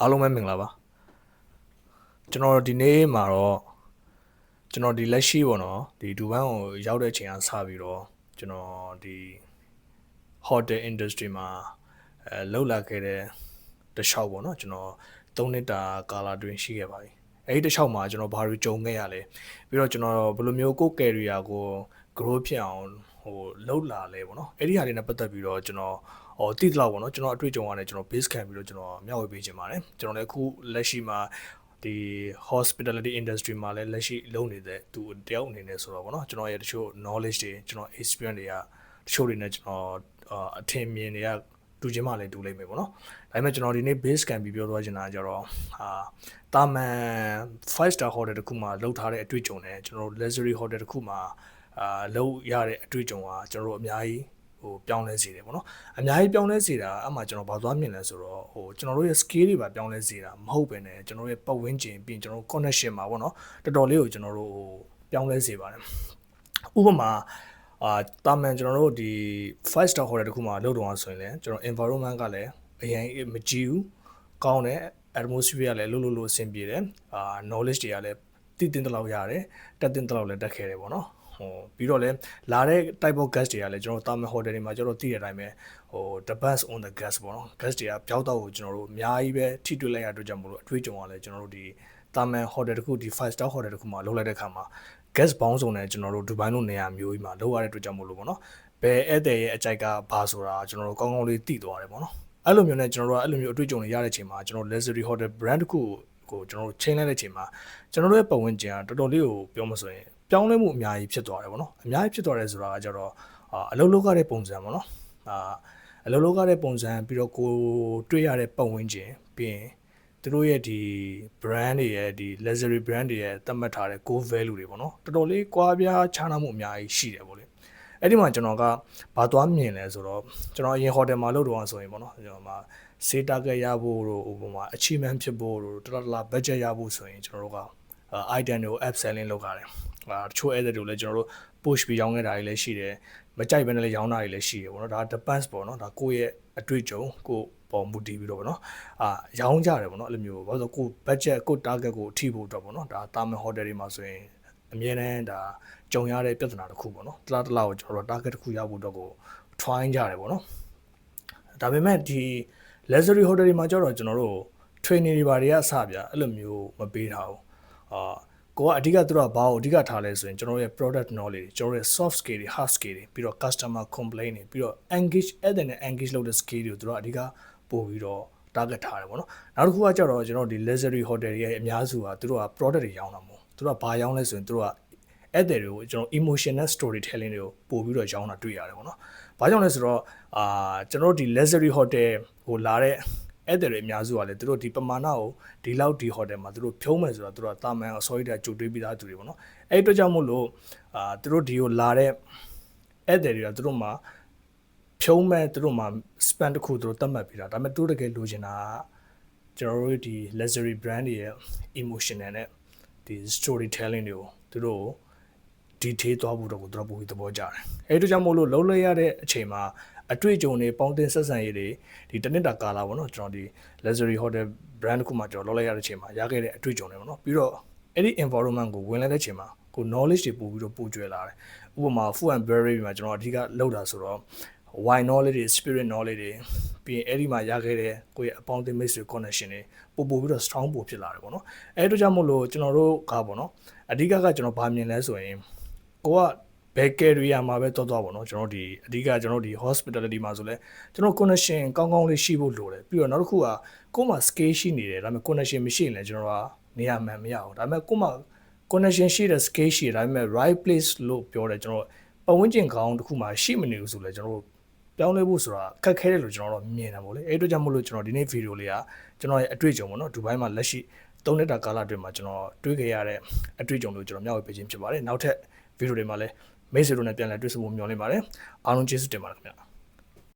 အားလုံးပဲမင်္ဂလာပါကျွန်တော်ဒီနေ့မှာတော့ကျွန်တော်ဒီလက်ရှိပေါ့နော်ဒီဒူဘန်ကိုရောက်တဲ့အချိန်ကစပြီးတော့ကျွန်တော်ဒီ hotel industry မှာအဲလောက်လာခဲ့တဲ့တစ်လျှောက်ပေါ့နော်ကျွန်တော်3နှစ်တာကာလာတွင်ရှိခဲ့ပါပြီအဲဒီတစ်လျှောက်မှာကျွန်တော်ဘာတွေကြုံခဲ့ရလဲပြီးတော့ကျွန်တော်ဘယ်လိုမျိုးကိုယ် career ကို grow ဖြစ်အောင် ဟိုလောက်လာလဲပေါ့နော်အဲ့ဒီဟာတွေနဲ့ပတ်သက်ပြီးတော့ကျွန်တော်ဟိုတိတလောက်ပေါ့နော်ကျွန်တော်အတွေ့အကြုံရတယ်ကျွန်တော် base ခံပြီးတော့ကျွန်တော်မျှဝေပေးခြင်းပါတယ်ကျွန်တော်လည်းအခုလက်ရှိမှာဒီ hospitality industry မှာလည်းလက်ရှိလုပ်နေတဲ့သူတယောက်အနေနဲ့ဆိုတော့ဗောနော်ကျွန်တော်ရဲ့တချို့ knowledge တွေကျွန်တော် experience တွေကတချို့တွေနဲ့ကျွန်တော်အထင်မြင်တွေကတူချင်းမှလည်းတူလိမ့်မယ်ပေါ့နော်ဒါပေမဲ့ကျွန်တော်ဒီနေ့ base ခံပြီးပြောသွားချင်တာကြတော့ဟာတာမန်5 star hotel တခုမှလောက်ထားတဲ့အတွေ့အကြုံနဲ့ကျွန်တော် luxury hotel တခုမှ အာလောက်ရတဲ့အတွေ့အကြုံကကျွန်တော်တို့အများကြီးဟိုပြောင်းလဲစေတယ်ပေါ့နော်အများကြီးပြောင်းလဲစေတာအမှကျွန်တော်ဘာသွားမြင်လဲဆိုတော့ဟိုကျွန်တော်တို့ရဲ့ skill တွေပါပြောင်းလဲစေတာမဟုတ်ပဲねကျွန်တော်တို့ရဲ့ပတ်ဝန်းကျင်ပြီးရင်ကျွန်တော်တို့ connection မှာပေါ့နော်တော်တော်လေးကိုကျွန်တော်တို့ဟိုပြောင်းလဲစေပါတယ်ဥပမာအာတာမန်ကျွန်တော်တို့ဒီ5 star hotel တခုမှလောက်တော့ဆိုရင်လည်းကျွန်တော် environment ကလည်းအရင်မကြည့်ဘူးကောင်းတယ် atmosphere ကလည်းလှုပ်လှုပ်လို့အဆင်ပြေတယ်အာ knowledge တွေကလည်းတည်တင်တလောက်ရတယ်တက်တင်တလောက်လည်းတက်ခဲ့တယ်ပေါ့နော် ဟိုပြီးတော့လည်းလာတဲ့ type of gas တွေကလည်းကျွန်တော်တာမန် hotel တွေမှာကျွန်တော်သိတဲ့အတိုင်းပဲဟို depends on the gas ပေါ့နော် gas တွေကပြောက်တော့ကိုကျွန်တော်တို့အများကြီးပဲထိတွေ့လိုက်ရတော့ကြောင့်မလို့အထွေးကြုံရလဲကျွန်တော်တို့ဒီတာမန် hotel တခုဒီ5 star hotel တခုမှာလောက်လိုက်တဲ့ခါမှာ gas ဘောင်းစုံနဲ့ကျွန်တော်တို့ဒူဘိုင်းလိုနေရာမျိုးကြီးမှာလောက်ရတဲ့အတွက်ကြောင့်မလို့ပေါ့နော်ဘယ်ဧည့်သည်ရဲ့အကြိုက်ကဘာဆိုတာကျွန်တော်တို့ကောင်းကောင်းလေးသိသွားတယ်ပေါ့နော်အဲ့လိုမျိုးနဲ့ကျွန်တော်တို့ကအဲ့လိုမျိုးအတွေ့အကြုံတွေရတဲ့ချိန်မှာကျွန်တော် luxury hotel brand တခုကိုကျွန်တော်တို့ချိန်လိုက်တဲ့ချိန်မှာကျွန်တော်တို့ရဲ့ပတ်ဝန်းကျင်ကတော်တော်လေးကိုပြောမဆိုရင် ပြောင်းလဲမှုအများကြီးဖြစ်သွားတယ်ပေါ့နော်အများကြီးဖြစ်သွားတယ်ဆိုတာကကြတော့အလုပ်လုပ်ရတဲ့ပုံစံပေါ့နော်အာအလုပ်လုပ်ရတဲ့ပုံစံပြီးတော့ကိုတွေ့ရတဲ့ပတ်ဝန်းကျင်ပြီးရင်သူတို့ရဲ့ဒီ brand တွေရဲ့ဒီ luxury brand တွေရဲ့သတ်မှတ်ထားတဲ့ core value တွေပေါ့နော်တော်တော်လေးကွာပြားခြားနားမှုအများကြီးရှိတယ်ပေါ့လေအဲ့ဒီမှာကျွန်တော်ကဘာသွားမြင်လဲဆိုတော့ကျွန်တော်အရင် hotel မှာလုပ်တော့ဆိုရင်ပေါ့နော်ကျွန်တော်မှာ say target ရဖို့တို့ဥပမာ achievement ဖြစ်ဖို့တို့တော်တော်လာ budget ရဖို့ဆိုရင်ကျွန်တော်တို့က item တွေကို app selling လုပ်ရတယ်အာတချို့ edit တွေလည်းကျွန်တော်တို့ push ပြီးရောင်းခဲ့တာတွေလည်းရှိတယ်မကြိုက်ဘဲနဲ့လည်းရောင်းတာတွေလည်းရှိတယ်ပေါ့နော်ဒါ depends ပေါ့နော်ဒါကိုယ့်ရဲ့အတွေ့အကြုံကိုပေါ်မူတည်ပြီးတော့ပေါ့နော်အာရောင်းကြတယ်ပေါ့နော်အဲ့လိုမျိုးဘာလို့ဆိုကို budget ကို target ကိုထိဖို့အတွက်ပေါ့နော်ဒါတာမန် hotel တွေမှာဆိုရင်အမြဲတမ်းဒါကြုံရတဲ့ပြဿနာတစ်ခုပေါ့နော်တလားတလားကိုကျွန်တော်တို့ target တစ်ခုရဖို့အတွက်ကို try ကြတယ်ပေါ့နော်ဒါပေမဲ့ဒီ luxury hotel တွေမှာကျတော့ကျွန်တော်တို့ training တွေဘာတွေကအစပြအဲ့လိုမျိုးမပေးထားဘူး အာကိုကအဓိကသူတို့ကဘာကိုအဓိကထားလဲဆိုရင်ကျွန်တော်ရဲ့ product knowledge ကျွန်တော်ရဲ့ soft skill တွေ hard skill တွေပြီးတော့ customer complaint တွေပြီးတော့ engage အဲ့တဲ့နဲ့ engage လုပ်တဲ့ skill တွေကိုသူတို့ကအဓိကပို့ပြီးတော့ target ထားတယ်ပေါ့နော်နောက်တစ်ခုကကြတော့ကျွန်တော်ဒီ luxury hotel တွေရဲ့အများစုကသူတို့က product တွေရောင်းတာမဟုတ်သူတို့ကဘာရောင်းလဲဆိုရင်သူတို့ကအဲ့တဲ့တွေကိုကျွန်တော် emotional storytelling တွေကိုပို့ပြီးတော့ရောင်းတာတွေ့ရတယ်ပေါ့နော်။ဘာကြောင့်လဲဆိုတော့အာကျွန်တော်တို့ဒီ luxury hotel ကိုလာတဲ့ ဧည့်သည်တွေအများစုကလည်းသူတို့ဒီပမာဏကိုဒီလောက်ဒီဟိုတယ်မှာသူတို့ဖြုံးမယ်ဆိုတော့သူတို့ကတာမန်အစောကြီးတဲ့ကြိုတွေးပြီးသားသူတွေပေါ့နော်အဲ့အတွက်ကြောင့်မို့လို့အာသူတို့ဒီကိုလာတဲ့ဧည့်သည်တွေကသူတို့မှာဖြုံးမဲ့သူတို့မှာ span တစ်ခုသူတို့သတ်မှတ်ပြီးတာဒါပေမဲ့သူတို့တကယ်လိုချင်တာကကျွန်တော်တို့ဒီ luxury brand တွေရဲ့ emotional နဲ့ဒီ storytelling တွေကိုသူတို့ detail သွားဖို့တော့ကိုသူတို့ပိုပြီးသဘောကျတယ်အဲ့တို့ကြောင့်မို့လို့လုံးလဲရတဲ့အချိန်မှာ အတွေ့အကြုံတွေပေါင်းတင်ဆက်ဆံရေးတွေဒီတနစ်တာကာလာပေါ့နော်ကျွန်တော်ဒီ luxury hotel brand တစ်ခုမှကျွန်တော်လောက်လိုက်ရတဲ့အချိန်မှာရခဲ့တဲ့အတွေ့အကြုံတွေပေါ့နော်ပြီးတော့အဲ့ဒီ environment ကိုဝင်လာတဲ့အချိန်မှာကို knowledge တွေပို့ပြီးတော့ပို့ကျွဲလာတယ်ဥပမာ food and beverage မှာကျွန်တော်အဓိကလောက်တာဆိုတော့ wine knowledge တွေ spirit knowledge တွေပြီးရင်အဲ့ဒီမှာရခဲ့တဲ့ကိုယ့်ရဲ့အပေါင်းအသင်း mix တွေ connection တွေပို့ပို့ပြီးတော့ strong ပို့ဖြစ်လာတယ်ပေါ့နော်အဲ့တို့ကြောင့်မို့လို့ကျွန်တော်တို့ကပေါ့နော်အဓိကကကျွန်တော်ဗာမြင်လဲဆိုရင်ကိုက ဘယ်ကယ်ရီယာမှာပဲတော့တော့ပေါ့နော်ကျွန်တော်ဒီအဓိကကျွန်တော်ဒီ hospitality မှာဆိုလဲကျွန်တော် connection ကောင်းကောင်းလေးရှိဖို့လိုတယ်ပြီးတော့နောက်တစ်ခုကကို့မှာ scale ရှိနေတယ်ဒါပေမဲ့ connection မရှိရင်လည်းကျွန်တော်ကနေရာမှန်မရဘူးဒါပေမဲ့ကို့မှာ connection ရှိတဲ့ scale ရှိတယ်ဒါပေမဲ့ right place လို့ပြောတယ်ကျွန်တော်ပတ်ဝန်းကျင်ကောင်းတစ်ခုမှာရှိမနေဘူးဆိုလဲကျွန်တော်ပြောင်းလဲဖို့ဆိုတာခက်ခဲတယ်လို့ကျွန်တော်တို့မြင်တယ်ပေါ့လေအဲ့အတွက်ကြောင့်မို့လို့ကျွန်တော်ဒီနေ့ဗီဒီယိုလေးကကျွန်တော်ရဲ့အတွေ့အကြုံပေါ့နော်ဒူဘိုင်းမှာလက်ရှိ၃နှစ်တာကာလအတွင်းမှာကျွန်တော်တွေးခဲ့ရတဲ့အတွေ့အကြုံလို့ကျွန်တော်မျှဝေပေးခြင်းဖြစ်ပါတယ်နောက်ထပ်ဗီဒီယိုတွေမှာလည်း မိတ်ဆွေတို့နဲ့ပြန်လည်တွေ့ဆုံဖို့မျှော်လင့်ပါတယ်အားလုံးကျေးဇူးတင်ပါတယ်ခင်ဗျာ